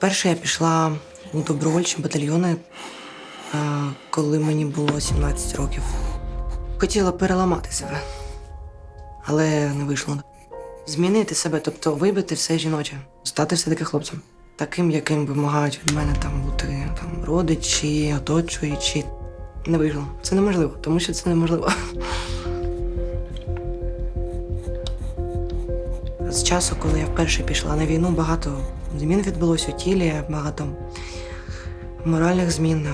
Вперше я пішла у добровольчі батальйони, е, коли мені було 17 років. Хотіла переламати себе, але не вийшло. Змінити себе, тобто вибити все жіноче, стати все-таки хлопцем. Таким, яким вимагають від мене там бути там, родичі, оточуючі. Не вийшло. Це неможливо, тому що це неможливо. З часу, коли я вперше пішла на війну, багато змін відбулося у тілі, багато моральних змін, е,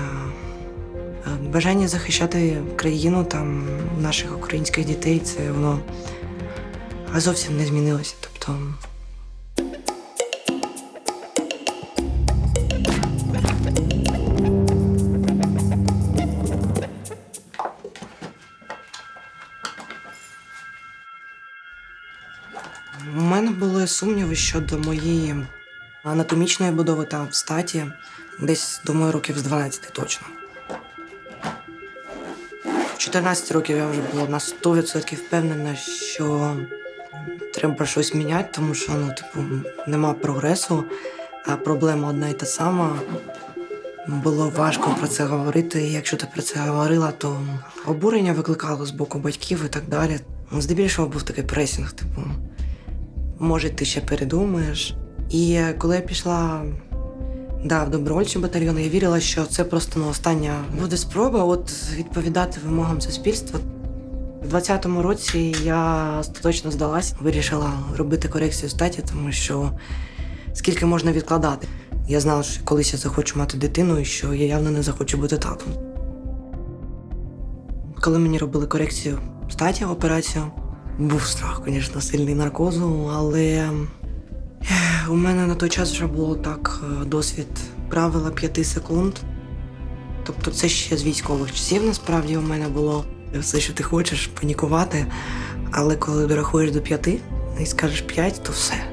е, бажання захищати країну там наших українських дітей, це воно зовсім не змінилося. Тобто були сумніви щодо моєї анатомічної будови та статі десь, думаю, років з 12 точно. В 14 років я вже була на 100% впевнена, що треба щось міняти, тому що ну, типу, нема прогресу, а проблема одна і та сама. Було важко про це говорити. і Якщо ти про це говорила, то обурення викликало з боку батьків і так далі. Здебільшого був такий пресінг, типу, може, ти ще передумаєш. І коли я пішла да, в добровольчий батальйон, я вірила, що це просто ну, остання буде спроба от відповідати вимогам суспільства. У 20-му році я остаточно здалась, вирішила робити корекцію статі, тому що скільки можна відкладати. Я знала, що колись я захочу мати дитину і що я явно не захочу бути татом. Коли мені робили корекцію статі операцію, був страх, звісно, сильний наркозу, але у мене на той час вже було так е, досвід правила 5 секунд. Тобто це ще з військових часів насправді у мене було все, що ти хочеш, панікувати. Але коли дорахуєш до п'яти і скажеш п'ять, то все.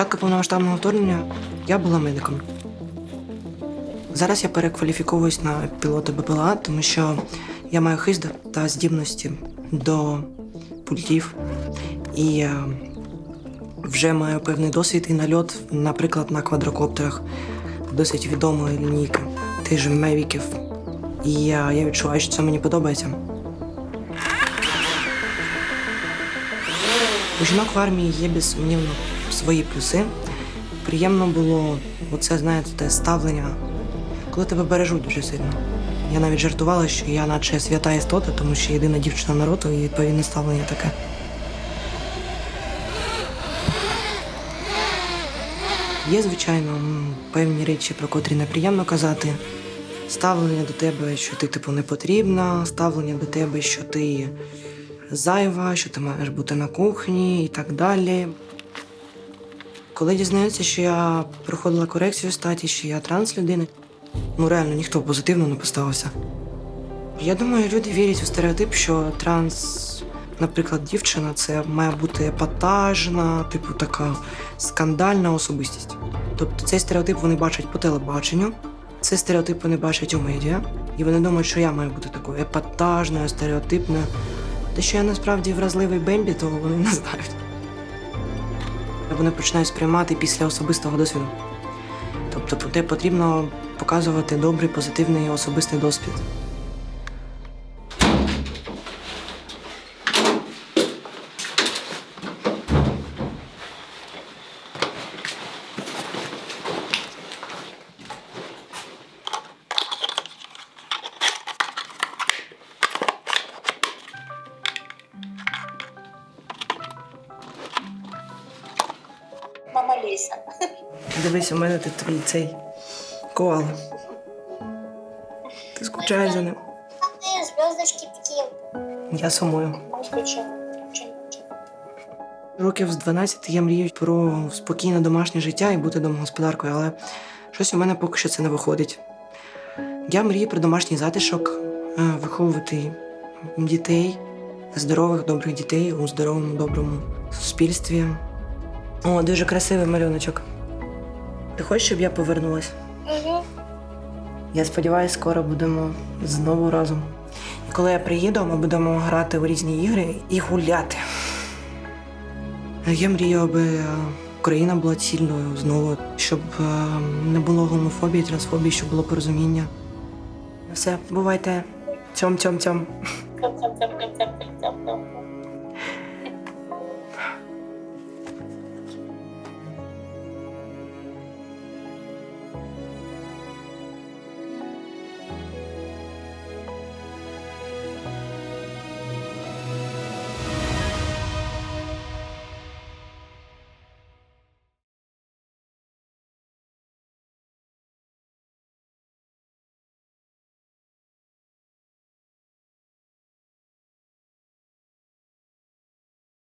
Початку повномасштабного вторгнення я була медиком. Зараз я перекваліфіковуюсь на пілота БПЛА, тому що я маю хист та здібності до пультів і е, вже маю певний досвід і нальот, наприклад, на квадрокоптерах досить відомої лінійки, тих же мевіків. І я, я відчуваю, що це мені подобається. У жінок в армії є безсумнівно свої плюси. Приємно було оце, знаєте, те ставлення, коли тебе бережуть дуже сильно. Я навіть жартувала, що я наче свята істота, тому що єдина дівчина народу і відповідне ставлення таке. Є, звичайно, певні речі, про котрі неприємно казати. Ставлення до тебе, що ти типу не потрібна, ставлення до тебе, що ти зайва, що ти маєш бути на кухні і так далі. Коли дізнаються, що я проходила корекцію статі, що я транслюдина, ну реально ніхто позитивно не поставився. Я думаю, люди вірять у стереотип, що транс, наприклад, дівчина це має бути епатажна, типу така скандальна особистість. Тобто цей стереотип вони бачать по телебаченню, цей стереотип вони бачать у медіа, і вони думають, що я маю бути такою епатажною, стереотипною. Те, що я насправді вразливий бембі, то вони не знають. Вони починають сприймати після особистого досвіду. Тобто проте потрібно показувати добрий, позитивний особистий досвід. Мама. Дивись, у мене тут твій цей коала. Ти скучаєш за ним. Ти зв'язочки такі. Я сумую. Років з 12 я мрію про спокійне домашнє життя і бути домогосподаркою, але щось у мене поки що це не виходить. Я мрію про домашній затишок, е, виховувати дітей, здорових, добрих дітей у здоровому, доброму суспільстві. О, дуже красивий малюночок. Ти хочеш, щоб я повернулась? Я сподіваюся, скоро будемо знову разом. І коли я приїду, ми будемо грати у різні ігри і гуляти. Я мрію, аби е, Україна була цільною знову, щоб е, не було гомофобії, трансфобії, щоб було порозуміння. Все, бувайте. Цьом, цьом, цьом. Цьом-цьом-цьом-цьом-цьом-цьом-цьом.